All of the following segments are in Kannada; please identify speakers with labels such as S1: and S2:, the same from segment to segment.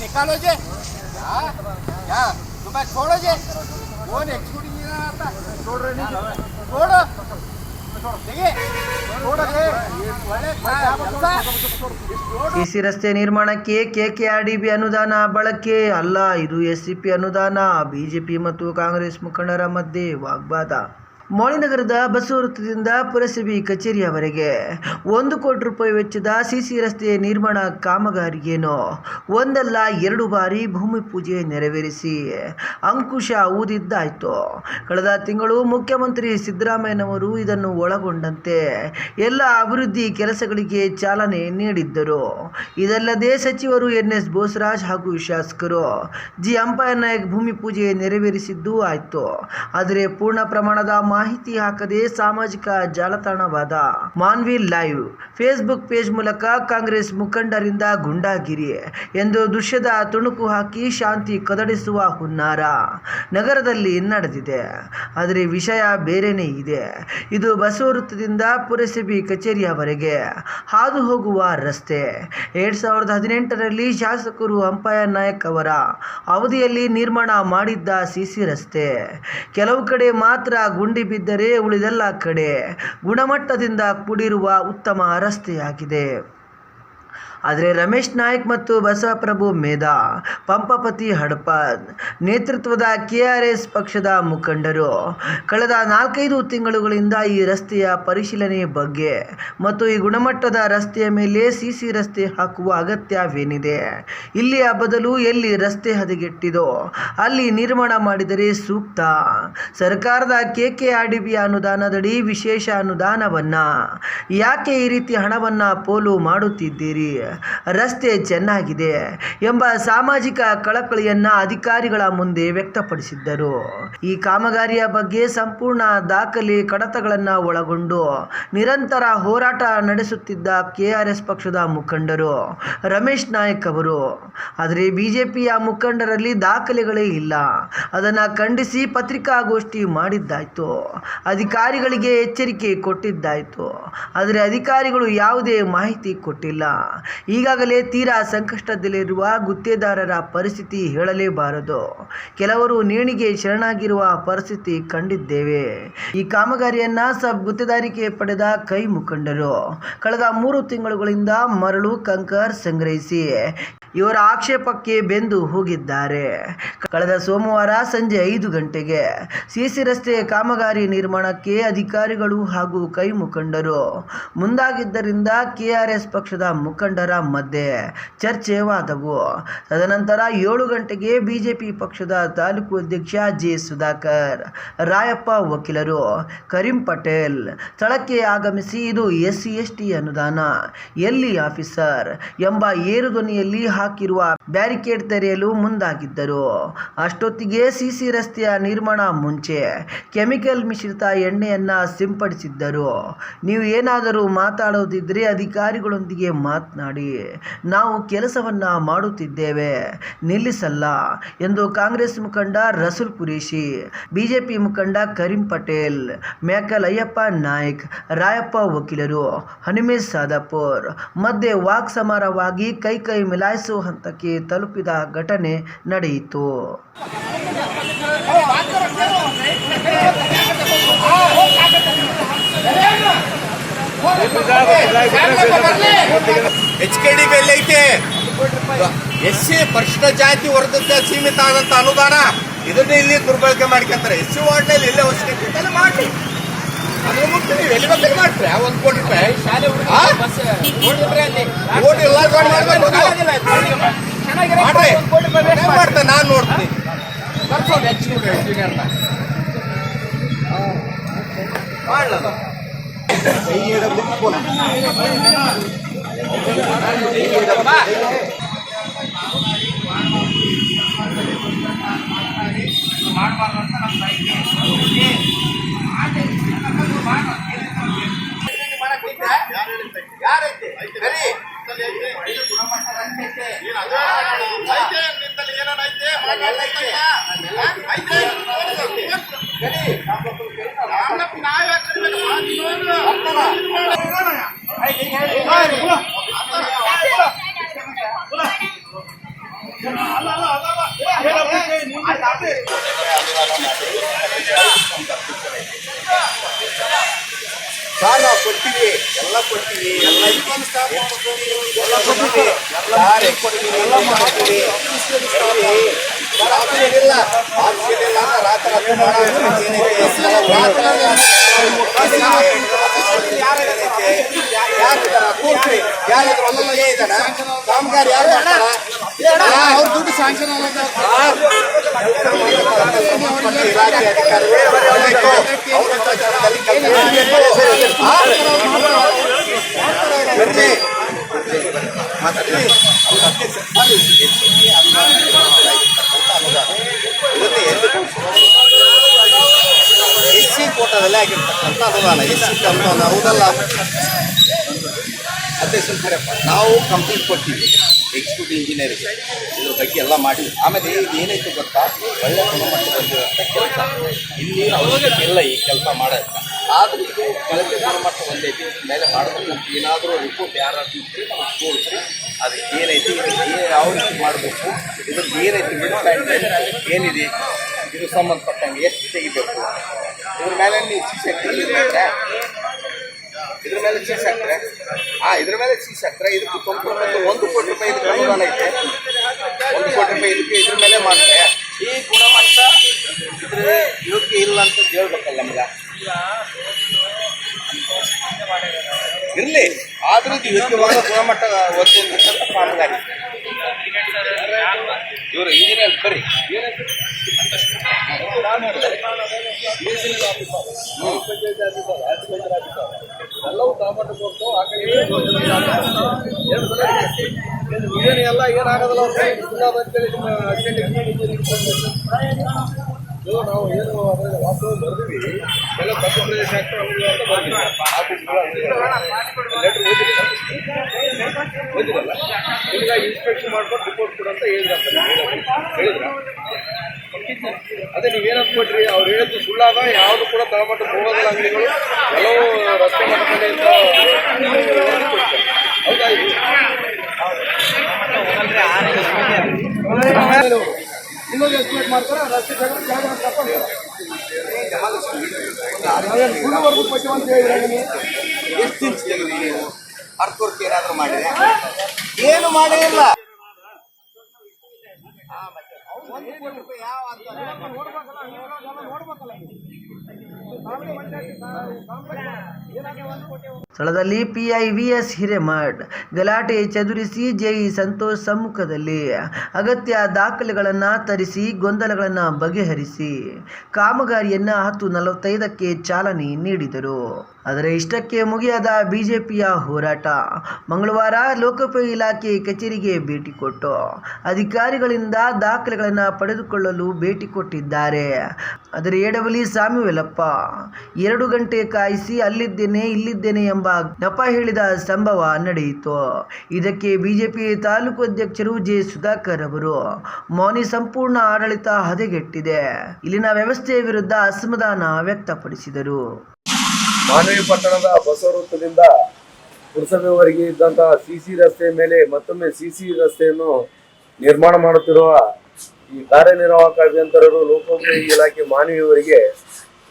S1: निकालो जे या या तुम्हें छोड़ो जे कौन एक्सक्यूटिव आता छोड़ रहे नहीं छोड़ो देखिए छोड़ो जे ಒಳ್ಳೆ ಕೆಲಸ
S2: ಸಿಸಿ ರಸ್ತೆ ನಿರ್ಮಾಣಕ್ಕೆ ಕೆಕೆಆರ್ಡಿಬಿ ಅನುದಾನ ಬಳಕೆ ಅಲ್ಲ ಇದು ಎಸ್ಸಿಪಿ ಅನುದಾನ ಬಿಜೆಪಿ ಮತ್ತು ಕಾಂಗ್ರೆಸ್ ಮುಖಂಡರ ಮಧ್ಯೆ ವಾಗ್ವಾದ ಮೌಳಿನಗರದ ಬಸ್ಸು ವೃತ್ತದಿಂದ ಪುರಸಭೆ ಕಚೇರಿಯವರೆಗೆ ಒಂದು ಕೋಟಿ ರೂಪಾಯಿ ವೆಚ್ಚದ ಸಿಸಿ ರಸ್ತೆಯ ನಿರ್ಮಾಣ ಕಾಮಗಾರಿಗೇನು? ಒಂದಲ್ಲ, ಎರಡು ಬಾರಿ ಭೂಮಿ ಪೂಜೆ ನೆರವೇರಿಸಿ ಅಂಕುಶ ಊದಿದ್ದಾಯ್ತು. ಕಳೆದ ತಿಂಗಳು ಮುಖ್ಯಮಂತ್ರಿ ಸಿದ್ದರಾಮಯ್ಯನವರು ಇದನ್ನು ಒಳಗೊಂಡಂತೆ ಎಲ್ಲ ಅಭಿವೃದ್ಧಿ ಕೆಲಸಗಳಿಗೆ ಚಾಲನೆ ನೀಡಿದ್ದರು. ಇದಲ್ಲದೆ ಸಚಿವರು ಎನ್ ಎಸ್ ಬೋಸರಾಜ್ ಹಾಗೂ ಶಾಸಕರು ಜಿ. ಅಂಪಯ್ಯ ನಾಯಕ್ ಭೂಮಿ ಪೂಜೆ ನೆರವೇರಿಸಿದ್ದು ಆಯ್ತು. ಆದರೆ ಪೂರ್ಣ ಪ್ರಮಾಣದ ಮಾಹಿತಿ ಹಾಕದೆ ಸಾಮಾಜಿಕ ಜಾಲತಾಣವಾದ ಮಾನ್ವಿ ಲೈವ್ ಫೇಸ್ಬುಕ್ ಪೇಜ್ ಮೂಲಕ ಕಾಂಗ್ರೆಸ್ ಮುಖಂಡರಿಂದ ಗುಂಡಾಗಿರಿ ಎಂದು ದೃಶ್ಯದ ತುಣುಕು ಹಾಕಿ ಶಾಂತಿ ಕದಡಿಸುವ ಹುನ್ನಾರ ನಗರದಲ್ಲಿ ನಡೆದಿದೆ. ಆದರೆ ವಿಷಯ ಬೇರೆನೇ ಇದೆ. ಇದು ಬಸವ ವೃತ್ತದಿಂದ ಪುರಸಭೆ ಕಚೇರಿಯವರೆಗೆ ಹಾದು ಹೋಗುವ ರಸ್ತೆ. ಎರಡ್ ಸಾವಿರದ ಹದಿನೆಂಟರಲ್ಲಿ ಶಾಸಕರು ಅಂಪಯ್ಯ ನಾಯಕ್ ಅವರ ಅವಧಿಯಲ್ಲಿ ನಿರ್ಮಾಣ ಮಾಡಿದ್ದ ಸಿಸಿ ರಸ್ತೆ. ಕೆಲವು ಕಡೆ ಮಾತ್ರ ಗುಂಡಿ ಬಿದ್ದರೆ ಉಳಿದೆಲ್ಲ ಕಡೆ ಗುಣಮಟ್ಟದಿಂದ ಕೂಡಿರುವ ಉತ್ತಮ ರಸ್ತೆಯಾಗಿದೆ. ಆದರೆ ರಮೇಶ್ ನಾಯಕ್ ಮತ್ತು ಬಸವಪ್ರಭು ಮೇಧಾ, ಪಂಪಪತಿ ಹಡಪ ನೇತೃತ್ವದ ಕೆಆರ್ಎಸ್ ಪಕ್ಷದ ಮುಖಂಡರು. ಕಳೆದ ನಾಲ್ಕೈದು ತಿಂಗಳುಗಳಿಂದ ಈ ರಸ್ತೆಯ ಪರಿಶೀಲನೆ ಬಗ್ಗೆ ಮತ್ತು ಈ ಗುಣಮಟ್ಟದ ರಸ್ತೆಯ ಮೇಲೆ ಸಿಸಿ ರಸ್ತೆ ಹಾಕುವ ಅಗತ್ಯವೇನಿದೆ, ಇಲ್ಲಿಯ ಬದಲು ಎಲ್ಲಿ ರಸ್ತೆ ಹದಗೆಟ್ಟಿದೋ, ಅಲ್ಲಿ ನಿರ್ಮಾಣ ಮಾಡಿದರೆ ಸೂಕ್ತ. ಸರ್ಕಾರದ ಕೆಕೆಆರ್ಡಿಬಿ ಅನುದಾನದಡಿ ವಿಶೇಷ ಅನುದಾನವನ್ನ, ಯಾಕೆ ಈ ರೀತಿ ಹಣವನ್ನ ಪೋಲು ಮಾಡುತ್ತಿದ್ದೀರಿ? ರಸ್ತೆ ಚೆನ್ನಾಗಿದೆ ಎಂಬ ಸಾಮಾಜಿಕ ಕಳಕಳಿಯನ್ನ ಅಧಿಕಾರಿಗಳ ಮುಂದೆ ವ್ಯಕ್ತಪಡಿಸಿದ್ದರು. ಈ ಕಾಮಗಾರಿಯ ಬಗ್ಗೆ ಸಂಪೂರ್ಣ ದಾಖಲೆ ಕಡತಗಳನ್ನು ಒಳಗೊಂಡು ನಿರಂತರ ಹೋರಾಟ ನಡೆಸುತ್ತಿದ್ದ ಕೆಆರ್ಎಸ್ ಪಕ್ಷದ ಮುಖಂಡರು ರಮೇಶ್ ನಾಯಕ್ ಅವರು. ಆದರೆ ಬಿಜೆಪಿಯ ಮುಖಂಡರಲ್ಲಿ ದಾಖಲೆಗಳೇ ಇಲ್ಲ. ಅದನ್ನು ಖಂಡಿಸಿ ಪತ್ರಿಕಾಗೋಷ್ಠಿ ಮಾಡಿದ್ದಾಯ್ತು. ಅಧಿಕಾರಿಗಳಿಗೆ ಎಚ್ಚರಿಕೆ ಕೊಟ್ಟಿದ್ದಾಯಿತು. ಆದರೆ ಅಧಿಕಾರಿಗಳು ಯಾವುದೇ ಮಾಹಿತಿ ಕೊಟ್ಟಿಲ್ಲ. ಈಗಾಗಲೇ ತೀರಾ ಸಂಕಷ್ಟದಲ್ಲಿರುವ ಗುತ್ತೇದಾರರ ಪರಿಸ್ಥಿತಿ ಹೇಳಲೇಬಾರದು. ಕೆಲವರು ನೇಣಿಗೆ ಶರಣಾಗಿರುವ ಪರಿಸ್ಥಿತಿ ಕಂಡಿದ್ದೇವೆ. ಈ ಕಾಮಗಾರಿಯನ್ನ ಸಬ್ ಗುತ್ತೇದಾರಿಕೆ ಪಡೆದ ಕೈ ಮುಖಂಡರು. ಕಳೆದ ಮೂರು ತಿಂಗಳುಗಳಿಂದ ಮರಳು ಕಂಕರ್ ಸಂಗ್ರಹಿಸಿ ಇವರ ಆಕ್ಷೇಪಕ್ಕೆ ಬೆಂದು ಹೋಗಿದ್ದಾರೆ. ಕಳೆದ ಸೋಮವಾರ ಸಂಜೆ ಐದು ಗಂಟೆಗೆ ಸಿಸಿ ರಸ್ತೆ ಕಾಮಗಾರಿ ನಿರ್ಮಾಣಕ್ಕೆ ಅಧಿಕಾರಿಗಳು ಹಾಗೂ ಕೈ ಮುಖಂಡರು ಮುಂದಾಗಿದ್ದರಿಂದ ಕೆಆರ್ಎಸ್ ಪಕ್ಷದ ಮುಖಂಡರ ಮಧ್ಯೆ ಚರ್ಚೆವಾದವು. ತದನಂತರ ಏಳು ಗಂಟೆಗೆ ಬಿಜೆಪಿ ಪಕ್ಷದ ತಾಲೂಕು ಅಧ್ಯಕ್ಷ ಜೆ ಸುಧಾಕರ್, ರಾಯಪ್ಪ ವಕೀಲರು, ಕರೀಂ ಪಟೇಲ್ ಸ್ಥಳಕ್ಕೆ ಆಗಮಿಸಿ ಇದು ಎಸ್ ಸಿ ಎಸ್ ಟಿ ಅನುದಾನ, ಎಲ್ಲಿ ಆಫೀಸರ್ ಎಂಬ ಏರು ಧ್ವನಿಯಲ್ಲಿ ಹಾಕಿರುವ ಬ್ಯಾರಿಕೇಡ್ ತೆರೆಯಲು ಮುಂದಾಗಿದ್ದರು. ಅಷ್ಟೊತ್ತಿಗೆ ಸಿಸಿ ರಸ್ತೆಯ ನಿರ್ಮಾಣ ಮುಂಚೆ ಕೆಮಿಕಲ್ ಮಿಶ್ರಿತ ಎಣ್ಣೆಯನ್ನ ಸಿಂಪಡಿಸಿದ್ದರು. ನೀವು ಏನಾದರೂ ಮಾತಾಡೋದಿದ್ರೆ ಅಧಿಕಾರಿಗಳೊಂದಿಗೆ ಮಾತನಾಡಿ. ನಾವು ಕೆಲಸವನ್ನ ಮಾಡುತ್ತಿದ್ದೇವೆ. ನಿಲ್ಲಿಸಲ್ಲ ಎಂದು ಕಾಂಗ್ರೆಸ್ ಮುಖಂಡ ರಸೂಲ್ ಕುರೇಶಿ, ಬಿಜೆಪಿ ಮುಖಂಡ ಕರೀಂ ಪಟೇಲ್ ಮ್ಯಾಕಲ್ ಅಯ್ಯಪ್ಪ ನಾಯ್ಕ್, ರಾಯಪ್ಪ ವಕೀಲರು ಹನುಮೇಶ್ ಸಾದಾಪುರ್ ಮಧ್ಯೆ ವಾಕ್ ಸಮಾರವಾಗಿ ಕೈ ಕೈ ಮಿಲಾಯಿಸುವ ಹಂತಕ್ಕೆ ತಲುಪಿದ ಘಟನೆ ನಡೆಯಿತು.
S1: ಎಚ್ ಕೆ ಡಿ ಬೆಲೆ ಐತೆ. ಎಸ್ ಸಿ ಪರಿಶಿಷ್ಟ ಜಾತಿ ವರ್ಗಕ್ಕೆ ಸೀಮಿತ ಆದಂತ ಅನುದಾನ ಇದನ್ನ ಇಲ್ಲಿ ದುರ್ಬಳಕೆ ಮಾಡ್ಕೊಂತಾರೆ. ಎಸ್ ಸಿ ವಾರ್ಡ್ನಲ್ಲಿ ಇದೆ ಅಲ್ಲಿ ಮಾಡಿ ಅದ್ರ ನೀವು ಎಲ್ಲಿ ಬೇಕಾದ್ರೆ ಮಾಡ್ರಿ ಆ ಒಂದ್ ಕೋಟಿ ರೂಪಾಯಿ. ಆ? ಕೋಟಿ ಎಲ್ಲ ದೊಡ್ಡ ಮಾಡ್ಬೇಕು. ಅದು. ಮಾಡ್ರಿ. ಏನ್ ಮಾಡ್ತಾರೆ ನಾನು ನೋಡ್ತೀನಿ ಮಾಡ್ಲದ ಯಾರೈತೆ ಸರಿ ಸರ್ ಎಲ್ಲ ಕೊಡ್ತೀವಿ ಎಲ್ಲ ಮಾಡ್ತೀವಿ ಆಪ್ಷನ್ ಇಲ್ಲ ಆಪ್ಷನ್ ಇಲ್ಲ ರಾತ್ರಿ? ರಾತ್ರಿ ಯಾರು ಇದಾರ? ಕೂರ್ಸಿ. ಯಾರು ಇದಾರ? ಒಂದು ಮನೆ ಇದಾರ? ಕಾಮಗಾರಿ ಯಾರು ಮಾಡ್ತಾರ
S3: ಅವ್ರ ದುಡ್ಡು ಸ್ಯಾಂಕ್ಷನ್
S1: ಇಲಾಖೆ ಅಧಿಕಾರಿಗಳು ಬರಬೇಕು. ಅವ್ರ ಪ್ರಚಾರದಲ್ಲಿ ಕೆಲಸ ಮಾಡಬೇಕು. ಆ? ಬರ್ರಿ. ಮಾತಾಡಿ. ಅವ್ರ ಅಧ್ಯಕ್ಷ. ಅದು SCB ಅನುದಾನ ಇರ್ತಕ್ಕಂಥ ಅನುದಾನ. ಇದನ್ನ ಎಲ್ಲಿ ಎಸ್ ಸಿ ಕೋಟಾದಲ್ಲಿ ಆಗಿರ್ತಕ್ಕಂಥ ಅನುದಾನ ಎಸ್ ನಾವು ಕಂಪ್ಲೀಟ್ ಕೊಡ್ತೀವಿ ಎಕ್ಸಿಕ್ಯೂಟಿವ್ ಇಂಜಿನಿಯರಿಗೆ ಇದ್ರ ಬಗ್ಗೆ ಎಲ್ಲ ಮಾಡಿ ಆಮೇಲೆ ಇದು ಏನಾಯ್ತು ಗೊತ್ತಾ? ಒಳ್ಳೆ ಗುಣಮಟ್ಟ ಬಂದಿರೋಂಥ ಕೆಲಸ. ಇಲ್ಲಿ ಅವಶ್ಯಕತೆ ಇಲ್ಲ ಈ ಕೆಲಸ ಮಾಡೋದು ಆದರೂ ಇದು ಕಳಪೆ ಗುಣಮಟ್ಟ ಒಂದೈತಿ ಮೇಲೆ ನಮ್ಗೆ ಏನಾದರೂ ರಿಪೋರ್ಟ್ ಯಾರಾದ್ರೂ ಇದ್ದರೆ ನಾವು ತೋರಿಸಿ ಅದು ಏನೈತಿ ಯಾವ ರೀತಿ ಮಾಡಬೇಕು ಇದ್ರದ್ದು ಏನೈತಿ ಏನಿದೆ, ಇದು ಸಂಬಂಧಪಟ್ಟಂಗೆ ಎಷ್ಟು ತೆಗಿಬೇಕು ಇದ್ರ ಮೇಲೆ ನೀವು ಶಿಕ್ಷೆ ಹಾಕ್ತೀರಾ? ಇದ್ರ ಮೇಲೆ ಚೀಸ್ ಹಾಕ್ತಾರೆ? ಆ, ಇದ್ರ ಮೇಲೆ ಚೀಸ್ ಹಾಕ್ತಾರೆ? ಇದಕ್ಕೆ ಕಂಪ್ನಿ ಒಂದು ಕೋಟಿ ರೂಪಾಯಿ ಇದಕ್ಕೆ ಅನುದಾನ ಐತೆ. ಒಂದು ಕೋಟಿ ರೂಪಾಯಿ ಇದಕ್ಕೆ ಇದ್ರ ಮೇಲೆ ಮಾಡ್ತಾರೆ. ಈ ಗುಣಮಟ್ಟ ಇದ್ರ ಯೋಗ್ಯ ಇಲ್ಲ ಅಂತ ಹೇಳ್ಬೇಕಲ್ಲ ನಮ್ಗೆ. ಇರಲಿ. ಆದ್ರೂ ಇದು ಯೋಗ್ಯವಾದ ಗುಣಮಟ್ಟ ಒತ್ತಿರ್ತಕ್ಕಂಥ ಕಾಮಗಾರಿ ಇವರು ಇಂಜಿನಿಯರ್ ಬರ್ರಿ
S3: ಎಲ್ಲ ಏನಾಗೋದಿಲ್ಲ ಅವ್ರ ಕೈ ಎಲ್ಲ ಅಂತೇಳಿ ನಿಮ್ಮ ಅರ್ಜೆಂಟ್ ಇದು ನಾವು ಏನು ಅದರಲ್ಲಿ ವಾಸ್ತವ ಬರ್ತೀವಿ ಎಲ್ಲ ತಪ್ಪು ಪ್ರದೇಶ ಆಗ್ತದೆ ಅಂತ ಬರ್ತೀವಿ ನಿಮ್ಗೆ ಇನ್ಸ್ಪೆಕ್ಷನ್ ಮಾಡ್ಕೊಂಡು ರಿಪೋರ್ಟ್ ಕೊಡು ಅಂತ ಹೇಳಿದ್ರೆ ಹೇಳಿದ್ರ ಅದೇ ನೀವೇನಂತ ಕೊಟ್ರಿ ಅವ್ರು ಹೇಳಿದ್ದು ಸುಳ್ಳಾದ ಯಾವುದು ಕೂಡ ತಳಮಟ್ಟ ಹೋಗೋದಿಲ್ಲ ಅಂಗಡಿಗಳು. ಕೆಲವು ರಸ್ತೆ ಮಟ್ಟದಲ್ಲಿ ಹೌದಾ ಇದು? ಇನ್ನೊಂದು ಎಸ್ಟಿಮೇಟ್ ಮಾಡ್ತಾರೆ? ರಸ್ತೆ ಜಾಗ ಜಾಗ ಅಂತ ಹೇಳಿದ್ರೆ ನೀವು?
S1: ಎಷ್ಟು ಇಂಚ್ ತೆಗೆದ್ರಿ ನೀವು? ಅರ್ಧವರ್ಕ್ ಏನಾದರೂ ಮಾಡಿದ್ರೆ ಏನು ಮಾಡೇ ಇಲ್ಲ.
S2: ಸ್ಥಳದಲ್ಲಿ ಪಿಐ ವಿಎಸ್ ಹಿರೇಮಠ್, ಗಲಾಟೆ ಚದುರಿಸಿ ಜೆಇ ಸಂತೋಷ್ ಸಮ್ಮುಖದಲ್ಲಿ. ಅಗತ್ಯ ದಾಖಲೆಗಳನ್ನು ತರಿಸಿ, ಗೊಂದಲಗಳನ್ನು ಬಗೆಹರಿಸಿ. ಕಾಮಗಾರಿಯನ್ನು ಹತ್ತು ನಲವತ್ತೈದಕ್ಕೆ ಚಾಲನೆ ನೀಡಿದರು. ಆದರೆ ಇಷ್ಟಕ್ಕೆ ಮುಗಿಯದ ಬಿಜೆಪಿಯ ಹೋರಾಟ. ಮಂಗಳವಾರ ಲೋಕೋಪಯೋಗಿ ಇಲಾಖೆ ಕಚೇರಿಗೆ ಭೇಟಿ ಕೊಟ್ಟು ಅಧಿಕಾರಿಗಳಿಂದ ದಾಖಲೆಗಳನ್ನು ಪಡೆದುಕೊಳ್ಳಲು ಭೇಟಿ ಕೊಟ್ಟಿದ್ದಾರೆ. ಆದರೆ ಎಡವಲಿ ಸಾಮುವೆಲಪ್ಪ ಎರಡು ಗಂಟೆ ಕಾಯಿಸಿ ಅಲ್ಲಿದ್ದೇನೆ, ಇಲ್ಲಿದ್ದೇನೆ ಎಂಬ ನೆಪ ಹೇಳಿದ ಸಂಭವ ನಡೆಯಿತು. ಇದಕ್ಕೆ ಬಿಜೆಪಿ ತಾಲೂಕು ಅಧ್ಯಕ್ಷರು ಜೆ ಸುಧಾಕರ್ ಅವರು ಮೌನಿ ಸಂಪೂರ್ಣ ಆಡಳಿತ ಹದಗೆಟ್ಟಿದೆ. ಇಲ್ಲಿನ ವ್ಯವಸ್ಥೆಯ ವಿರುದ್ಧ ಅಸಮಾಧಾನ ವ್ಯಕ್ತಪಡಿಸಿದರು.
S3: ಮಾನವಿ ಪಟ್ಟಣದ ಬಸವ ವೃತ್ತದಿಂದ ಪುರಸಭೆವರೆಗೆ ಇದ್ದಂತಹ ಸಿಸಿ ರಸ್ತೆ ಮೇಲೆ ಮತ್ತೊಮ್ಮೆ ಸಿಸಿ ರಸ್ತೆಯನ್ನು ನಿರ್ಮಾಣ ಮಾಡುತ್ತಿರುವ ಈ ಕಾರ್ಯನಿರ್ವಾಹಕ ಅಭಿಯಂತರರು ಲೋಕೋಪಯೋಗಿ ಇಲಾಖೆ ಮಾನವಿಯವರಿಗೆ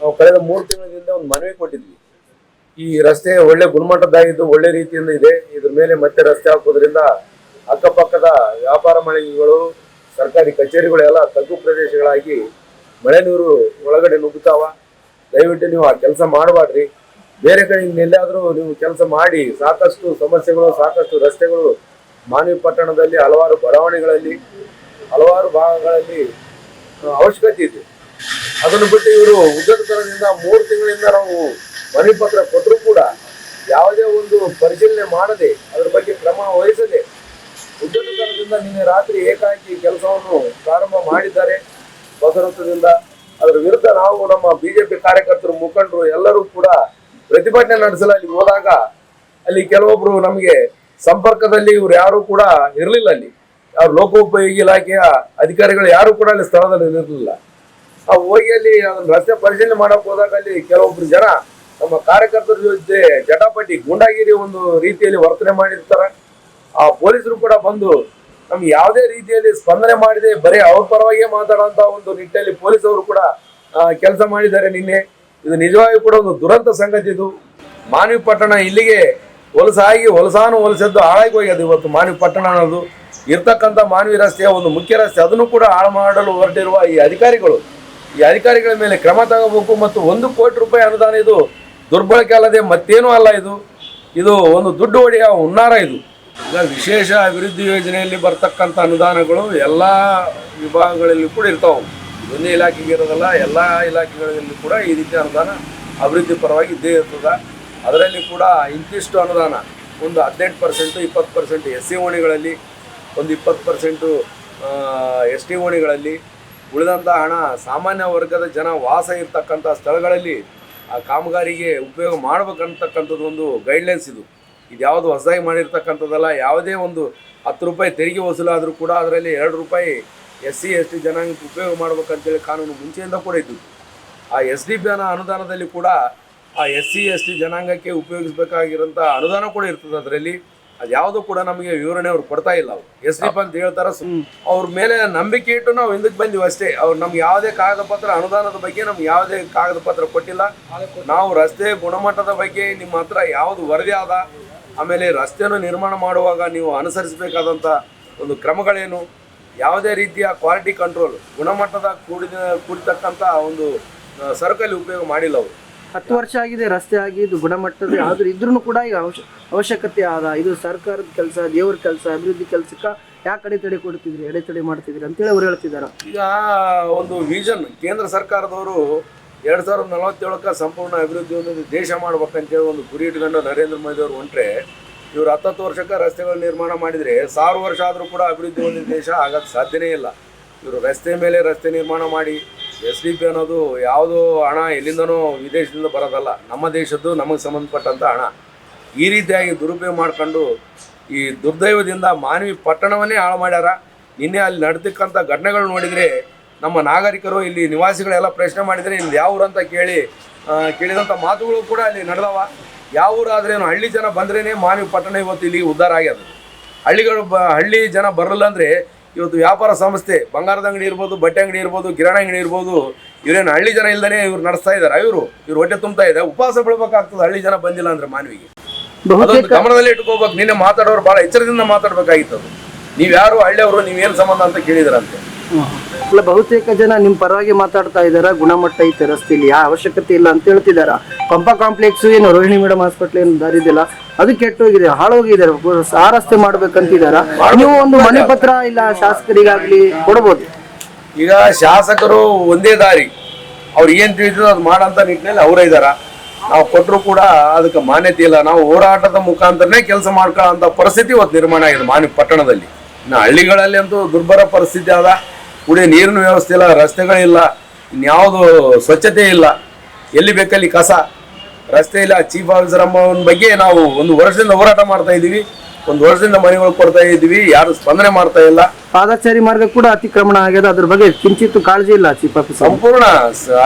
S3: ನಾವು ಕಳೆದ ಮೂರು ತಿಂಗಳಿಂದ ಒಂದು ಮನವಿ ಕೊಟ್ಟಿದ್ವಿ. ಈ ರಸ್ತೆ ಒಳ್ಳೆ ಗುಣಮಟ್ಟದ್ದಾಗಿದ್ದು ಒಳ್ಳೆ ರೀತಿಯಿಂದ ಇದೆ. ಇದ್ರ ಮೇಲೆ ಮತ್ತೆ ರಸ್ತೆ ಹಾಕೋದ್ರಿಂದ ಅಕ್ಕಪಕ್ಕದ ವ್ಯಾಪಾರ ಮಳಿಗೆಗಳು, ಸರ್ಕಾರಿ ಕಚೇರಿಗಳು ಎಲ್ಲ ತಗ್ಗು ಪ್ರದೇಶಗಳಾಗಿ ಮಳೆ ನೀರು ಒಳಗಡೆ ನುಗ್ಗುತ್ತಾವ. ದಯವಿಟ್ಟು ನೀವು ಆ ಕೆಲಸ ಮಾಡಬಾರ್ರಿ ಬೇರೆ ಕಡೆ ಎಲ್ಲಾದರೂ ನೀವು ಕೆಲಸ ಮಾಡಿ, ಸಾಕಷ್ಟು ಸಮಸ್ಯೆಗಳು, ಸಾಕಷ್ಟು ರಸ್ತೆಗಳು, ಮಾನವಿ ಪಟ್ಟಣದಲ್ಲಿ ಹಲವಾರು ಬಡಾವಣೆಗಳಲ್ಲಿ, ಹಲವಾರು ಭಾಗಗಳಲ್ಲಿ ಅವಶ್ಯಕತೆ ಇದೆ. ಅದನ್ನು ಬಿಟ್ಟು ಇವರು ಉದ್ದಟತನದಿಂದ ಮೂರು ತಿಂಗಳಿಂದ ನಾವು ಮನವಿ ಪತ್ರ ಕೊಟ್ಟರೂ ಕೂಡ ಯಾವುದೇ ಒಂದು ಪರಿಶೀಲನೆ ಮಾಡದೆ, ಅದರ ಬಗ್ಗೆ ಕ್ರಮ ವಹಿಸದೆ ಉದ್ದಟತನದಿಂದ ನಿನ್ನೆ ರಾತ್ರಿ ಏಕಾಏಕಿ ಕೆಲಸವನ್ನು ಪ್ರಾರಂಭ ಮಾಡಿದ್ದಾರೆ. ಬಸವರಥದಿಂದ ಅದರ ವಿರುದ್ಧ ನಾವು ನಮ್ಮ ಬಿಜೆಪಿ ಕಾರ್ಯಕರ್ತರು, ಮುಖಂಡರು ಎಲ್ಲರೂ ಕೂಡ ಪ್ರತಿಭಟನೆ ನಡೆಸಲು ಅಲ್ಲಿ ಹೋದಾಗ ಅಲ್ಲಿ ಕೆಲವೊಬ್ರು ನಮಗೆ ಸಂಪರ್ಕದಲ್ಲಿ ಇವ್ರು ಯಾರು ಕೂಡ ಇರಲಿಲ್ಲ ಅಲ್ಲಿ. ಅವ್ರ ಲೋಕೋಪಯೋಗಿ ಇಲಾಖೆಯ ಅಧಿಕಾರಿಗಳು ಯಾರು ಕೂಡ ಅಲ್ಲಿ ಸ್ಥಳದಲ್ಲಿ ಇರಲಿಲ್ಲ. ಆ ಹೋಗಿ ಅಲ್ಲಿ ಅದನ್ನ ರಸ್ತೆ ಪರಿಶೀಲನೆ ಮಾಡಕ್ ಹೋದಾಗ ಅಲ್ಲಿ ಕೆಲವೊಬ್ರು ಜನ ನಮ್ಮ ಕಾರ್ಯಕರ್ತರ ಜೊತೆ ಜಟಾಪಟಿ, ಗೂಂಡಾಗಿರಿ ಒಂದು ರೀತಿಯಲ್ಲಿ ವರ್ತನೆ ಮಾಡಿರ್ತಾರ. ಆ ಪೊಲೀಸರು ಕೂಡ ಬಂದು ನಮ್ಗೆ ಯಾವುದೇ ರೀತಿಯಲ್ಲಿ ಸ್ಪಂದನೆ ಮಾಡಿದೆ ಬರೀ ಅವ್ರ ಪರವಾಗಿಯೇ ಮಾತಾಡುವಂತ ಒಂದು ನಿಟ್ಟಲ್ಲಿ ಪೊಲೀಸ್ ಅವರು ಕೂಡ ಕೆಲಸ ಮಾಡಿದ್ದಾರೆ ನಿನ್ನೆ. ಇದು ನಿಜವಾಗಿ ಕೂಡ ಒಂದು ದುರಂತ ಸಂಗತಿ ಇದು. ಮಾನವಿ ಪಟ್ಟಣ ಇಲ್ಲಿಗೆ ಹೊಲಸಾಗಿ, ಹೊಲಸಾನು ಹೊಲಸದ್ದು ಹಾಳಾಗಿ ಹೋಗ್ಯದ ಇವತ್ತು ಮಾನವಿ ಪಟ್ಟಣ ಅನ್ನೋದು. ಇರ್ತಕ್ಕಂಥ ಮಾನವಿ ರಸ್ತೆಯ ಒಂದು ಮುಖ್ಯ ರಸ್ತೆ, ಅದನ್ನು ಕೂಡ ಹಾಳು ಮಾಡಲು ಹೊರಟಿರುವ ಈ ಅಧಿಕಾರಿಗಳು. ಈ ಅಧಿಕಾರಿಗಳ ಮೇಲೆ ಕ್ರಮ ತಗೋಬೇಕು ಮತ್ತು ಒಂದು ಕೋಟಿ ರೂಪಾಯಿ ಅನುದಾನ ಇದು ದುರ್ಬಳಕೆ ಅಲ್ಲದೆ ಮತ್ತೇನೂ ಅಲ್ಲ ಇದು. ಇದು ಒಂದು ದುಡ್ಡು ಹೊಡೆಯ ಹುನ್ನಾರ ಇದು. ಈಗ ವಿಶೇಷ ಅಭಿವೃದ್ಧಿ ಯೋಜನೆಯಲ್ಲಿ ಬರ್ತಕ್ಕಂಥ ಅನುದಾನಗಳು ಎಲ್ಲ ವಿಭಾಗಗಳಲ್ಲಿ ಕೂಡ ಇರ್ತಾವೆ. ಒಂದೇ ಇಲಾಖೆಗೆ ಇರೋದಲ್ಲ, ಎಲ್ಲ ಇಲಾಖೆಗಳಲ್ಲಿ ಕೂಡ ಈ ರೀತಿ ಅನುದಾನ ಅಭಿವೃದ್ಧಿ ಪರವಾಗಿ ಇದ್ದೇ ಇರ್ತದೆ. ಅದರಲ್ಲಿ ಕೂಡ ಇಂತಿಷ್ಟು ಅನುದಾನ, ಒಂದು ಹದಿನೆಂಟು ಪರ್ಸೆಂಟು ಇಪ್ಪತ್ತು ಪರ್ಸೆಂಟ್ ಎಸ್ ಸಿ ಓಣಿಗಳಲ್ಲಿ, ಒಂದು ಇಪ್ಪತ್ತು ಪರ್ಸೆಂಟು ಎಸ್ ಟಿ ಓಣಿಗಳಲ್ಲಿ ಉಳಿದಂಥ ಹಣ ಸಾಮಾನ್ಯ ವರ್ಗದ ಜನ ವಾಸ ಇರ್ತಕ್ಕಂಥ ಸ್ಥಳಗಳಲ್ಲಿ ಆ ಕಾಮಗಾರಿಗೆ ಉಪಯೋಗ ಮಾಡ್ಬೇಕಂತಕ್ಕಂಥದ್ದು ಒಂದು ಗೈಡ್ಲೈನ್ಸ್ ಇದು. ಇದು ಯಾವುದು ಹೊಸದಾಗಿ ಮಾಡಿರ್ತಕ್ಕಂಥದ್ದಲ್ಲ, ಯಾವುದೇ ಒಂದು ಹತ್ತು ರೂಪಾಯಿ ತೆರಿಗೆ ವಸೂಲಾದರೂ ಕೂಡ ಅದರಲ್ಲಿ ಎರಡು ರೂಪಾಯಿ ಎಸ್ ಸಿ ಎಸ್ ಟಿ ಜನಾಂಗಕ್ಕೆ ಉಪಯೋಗ ಮಾಡ್ಬೇಕಂತೇಳಿ ಕಾನೂನು ಮುಂಚೆಯಿಂದ ಕೂಡ ಇದ್ದದ್ದು ಆ ಎಸ್ ಡಿ ಪಿ ಅನುದಾನದಲ್ಲಿ ಕೂಡ ಆ ಎಸ್ ಸಿ ಎಸ್ ಟಿ ಜನಾಂಗಕ್ಕೆ ಉಪಯೋಗಿಸಬೇಕಾಗಿರೋಂಥ ಅನುದಾನ ಕೂಡ ಇರ್ತದೆ ಅದರಲ್ಲಿ. ಅದು ಯಾವುದು ಕೂಡ ನಮಗೆ ವಿವರಣೆ ಅವ್ರು ಕೊಡ್ತಾ ಇಲ್ಲ ಅವ್ರು. ಎಸ್ ಡಿ ಪಿ ಅಂತ ಹೇಳ್ತಾರ ಅವ್ರ ಮೇಲೆ ನಂಬಿಕೆ ಇಟ್ಟು ನಾವು ಹಿಂದಕ್ಕೆ ಬಂದಿವಿ ಅಷ್ಟೇ. ಅವ್ರು ನಮ್ಗೆ ಯಾವುದೇ ಕಾಗದ ಪತ್ರ, ಅನುದಾನದ ಬಗ್ಗೆ ನಮ್ಗೆ ಯಾವುದೇ ಕಾಗದ ಪತ್ರ ಕೊಟ್ಟಿಲ್ಲ. ನಾವು ರಸ್ತೆ ಗುಣಮಟ್ಟದ ಬಗ್ಗೆ ನಿಮ್ಮ ಹತ್ರ ಯಾವುದು ವರದಿ ಆದ ಆಮೇಲೆ ರಸ್ತೆಯನ್ನು ನಿರ್ಮಾಣ ಮಾಡುವಾಗ ನೀವು ಅನುಸರಿಸಬೇಕಾದಂಥ ಒಂದು ಕ್ರಮಗಳೇನು? ಯಾವುದೇ ರೀತಿಯ ಕ್ವಾಲಿಟಿ ಕಂಟ್ರೋಲ್ ಗುಣಮಟ್ಟದ ಕೂಡಿದ ಕೂಡಿತಕ್ಕಂಥ ಒಂದು ಸರಕಲ್ಲಿ ಉಪಯೋಗ ಮಾಡಿಲ್ಲ ಅವರು.
S2: ಹತ್ತು ವರ್ಷ ಆಗಿದೆ ರಸ್ತೆ ಆಗಿ ಇದು ಗುಣಮಟ್ಟದ ಆದ್ರೂ ಇದ್ರೂ ಕೂಡ ಈಗ ಅವಶ್ಯ ಅವಶ್ಯಕತೆ ಆದ ಇದು ಸರ್ಕಾರದ ಕೆಲಸ ದೇವ್ರ ಕೆಲಸ ಅಭಿವೃದ್ಧಿ ಕೆಲಸಕ್ಕೆ ಯಾಕೆ ಅಡೆತಡೆ ಕೊಡ್ತಿದ್ರಿ ಅಡೆತಡೆ ಮಾಡ್ತಿದ್ರಿ ಅಂತೇಳಿ ಅವ್ರು ಹೇಳ್ತಿದ್ದಾರೆ.
S3: ಈಗ ಒಂದು ವಿಷನ್ ಕೇಂದ್ರ ಸರ್ಕಾರದವರು ಎರಡು ಸಾವಿರದ ನಲವತ್ತೇಳಕ್ಕೆ ಸಂಪೂರ್ಣ ಅಭಿವೃದ್ಧಿ ಒಂದು ದೇಶ ಮಾಡ್ಬೇಕಂತೇಳಿ ಒಂದು ಗುರಿ ಇಟ್ಕೊಂಡು ನರೇಂದ್ರ ಮೋದಿ ಅವರು ಹೊಂಟ್ರೆ ಇವ್ರು ಹತ್ತತ್ತು ವರ್ಷಕ್ಕೆ ರಸ್ತೆಗಳ ನಿರ್ಮಾಣ ಮಾಡಿದರೆ ಸಾವಿರ ವರ್ಷ ಆದರೂ ಕೂಡ ಅಭಿವೃದ್ಧಿ ಹೊಂದಿದ ದೇಶ ಆಗಕ್ಕೆ ಸಾಧ್ಯನೇ ಇಲ್ಲ. ಇವರು ರಸ್ತೆ ಮೇಲೆ ರಸ್ತೆ ನಿರ್ಮಾಣ ಮಾಡಿ, ಎಸ್ ಡಿ ಪಿ ಅನ್ನೋದು ಯಾವುದೋ ಹಣ ಎಲ್ಲಿಂದನೋ ವಿದೇಶದಿಂದ ಬರೋದಲ್ಲ, ನಮ್ಮ ದೇಶದ್ದು ನಮಗೆ ಸಂಬಂಧಪಟ್ಟಂಥ ಹಣ. ಈ ರೀತಿಯಾಗಿ ದುರುಪಯೋಗ ಮಾಡ್ಕೊಂಡು ಈ ದುರ್ದೈವದಿಂದ ಮಾನವಿ ಪಟ್ಟಣವನ್ನೇ ಹಾಳು ಮಾಡ್ಯಾರ. ನಿನ್ನೆ ಅಲ್ಲಿ ನಡೆದಕ್ಕಂಥ ಘಟನೆಗಳು ನೋಡಿದರೆ ನಮ್ಮ ನಾಗರಿಕರು, ಇಲ್ಲಿ ನಿವಾಸಿಗಳೆಲ್ಲ ಪ್ರಶ್ನೆ ಮಾಡಿದರೆ ಇಲ್ಲಿ ಯಾವ ಅಂತ ಕೇಳಿ ಕೇಳಿದಂಥ ಮಾತುಗಳು ಕೂಡ ಅಲ್ಲಿ ನಡೆದವ. ಯಾವ ಊರಾದ್ರೇನು ಹಳ್ಳಿ ಜನ ಬಂದ್ರೇನೆ ಮಾನವಿ ಪಟ್ಟಣ ಇವತ್ತು ಇಲ್ಲಿ ಉದ್ಧಾರ ಆಗ್ಯದ. ಹಳ್ಳಿಗಳು ಬ ಹಳ್ಳಿ ಜನ ಬರಲ್ಲ ಅಂದರೆ ಇವತ್ತು ವ್ಯಾಪಾರ ಸಂಸ್ಥೆ ಬಂಗಾರದ ಅಂಗಡಿ ಇರ್ಬೋದು ಬಟ್ಟೆ ಅಂಗಡಿ ಇರ್ಬೋದು ಕಿರಾಣಿ ಅಂಗಡಿ ಇರ್ಬೋದು ಇವರೇನು ಹಳ್ಳಿ ಜನ ಇಲ್ದೇ ಇವ್ರು ನಡೆಸ್ತಾ ಇದ್ದಾರೆ. ಇವರು ಇವ್ರು ಹೊಟ್ಟೆ ತುಂಬ್ತಾ ಇದೆ. ಉಪವಾಸ ಬೀಳ್ಬೇಕಾಗ್ತದೆ ಹಳ್ಳಿ ಜನ ಬಂದಿಲ್ಲ ಅಂದ್ರೆ ಮಾನವಿಗೆ. ಅದೊಂದು ಗಮನದಲ್ಲಿ ಇಟ್ಕೋಬೇಕು. ನಿನ್ನೆ ಮಾತಾಡೋರು ಬಹಳ ಎಚ್ಚರದಿಂದ ಮಾತಾಡ್ಬೇಕಾಗಿತ್ತು ಅದು. ನೀವು ಯಾರು ಹಳ್ಳಿಯವರು ನೀವೇನು ಸಂಬಂಧ ಅಂತ ಕೇಳಿದ್ರಂತೆ.
S2: ಅಲ್ಲ ಬಹುತೇಕ ಜನ ನಿಮ್ಮ ಪರವಾಗಿ ಮಾತಾಡ್ತಾ ಇದ್ದಾರ? ಗುಣಮಟ್ಟ ಐತೆ ರಸ್ತೆಯಲ್ಲಿ ಯಾವ ಅವಶ್ಯಕತೆ ಇಲ್ಲ ಅಂತ ಹೇಳ್ತಿದಾರ ಪಂಪ ಕಾಂಪ್ಲೆಕ್ಸ್ ಏನು? ರೋಹಿಣಿ ಮೇಡಮ್ ಹಾಸ್ಪಿಟ್ಲ್ ಏನು ದಾರಿದಿಲ್ಲ ಅದು ಕೆಟ್ಟೋಗಿದೆ ಹಾಳೋಗಿದ್ದಾರೆ ಆ ರಸ್ತೆ ಮಾಡ್ಬೇಕಂತಿದಾರ ನೀವು ಒಂದು ಮನೆ ಪತ್ರ ಇಲ್ಲ, ಶಾಸಕರಿಗಾಗ್ಲಿ ಕೊಡ್ಬೋದು.
S3: ಈಗ ಶಾಸಕರು ಒಂದೇ ದಾರಿ. ಅವ್ರು ಏನು ತಿಳಿದ್ರು ಅದು ಮಾಡಂತ ನಿಟ್ಟಿನಲ್ಲಿ ಅವರೇ ಇದ್ದಾರ. ನಾವು ಕೊಟ್ಟರು ಕೂಡ ಅದಕ್ಕೆ ಮಾನ್ಯತೆ ಇಲ್ಲ. ನಾವು ಹೋರಾಟದ ಮುಖಾಂತರನೇ ಕೆಲಸ ಮಾಡ್ಕೊಳ್ಳೋಂಥ ಪರಿಸ್ಥಿತಿ ಇವತ್ತು ನಿರ್ಮಾಣ ಆಗಿದೆ ಮಾನ್ಯ ಪಟ್ಟಣದಲ್ಲಿ. ಇನ್ನು ಹಳ್ಳಿಗಳಲ್ಲಿ ಅಂತೂ ದುರ್ಬರ ಪರಿಸ್ಥಿತಿ ಅದ ಕುಡಿಯೋ ನೀರಿನ ವ್ಯವಸ್ಥೆ ಇಲ್ಲ ರಸ್ತೆಗಳಿಲ್ಲ ಇನ್ಯಾವುದು ಸ್ವಚ್ಛತೆ ಇಲ್ಲ. ಎಲ್ಲಿ ಬೇಕಲ್ಲಿ ಕಸ. ರಸ್ತೆ ಇಲ್ಲ ಚೀಫ್ ಆಫೀಸರ್ ಅಮ್ಮನ ಬಗ್ಗೆ ನಾವು ಒಂದು ವರ್ಷದಿಂದ ಹೋರಾಟ ಮಾಡ್ತಾ ಇದ್ದೀವಿ. ಒಂದು ವರ್ಷದಿಂದ ಮನೆಗಳು ಕೊಡ್ತಾ ಇದ್ದೀವಿ ಯಾರು ಸ್ಪಂದನೆ ಮಾಡ್ತಾ ಇಲ್ಲ.
S2: ಪಾದಚಾರಿ ಮಾರ್ಗ ಕೂಡ ಅತಿಕ್ರಮಣ ಆಗ್ಯದ ಅದ್ರ ಬಗ್ಗೆ ಕಿಂಚಿತ್ತು ಕಾಳಜಿ ಇಲ್ಲ ಚೀಫ್ ಆಫೀಸರ್.
S3: ಸಂಪೂರ್ಣ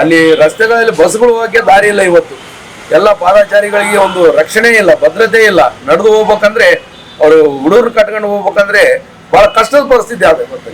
S3: ಅಲ್ಲಿ ರಸ್ತೆಗಳಲ್ಲಿ ಬಸ್ಗಳು ಹೋಗಕ್ಕೆ ದಾರಿ ಇಲ್ಲ ಇವತ್ತು. ಎಲ್ಲ ಪಾದಚಾರಿಗಳಿಗೆ ಒಂದು ರಕ್ಷಣೆ ಇಲ್ಲ ಭದ್ರತೆ ಇಲ್ಲ. ನಡೆದು ಹೋಗ್ಬೇಕಂದ್ರೆ ಅವರು ಹುಡುಗರು ಕಟ್ಕೊಂಡು ಹೋಗ್ಬೇಕಂದ್ರೆ ಬಹಳ ಕಷ್ಟದ ಪರಿಸ್ಥಿತಿ ಆದ ಇವತ್ತು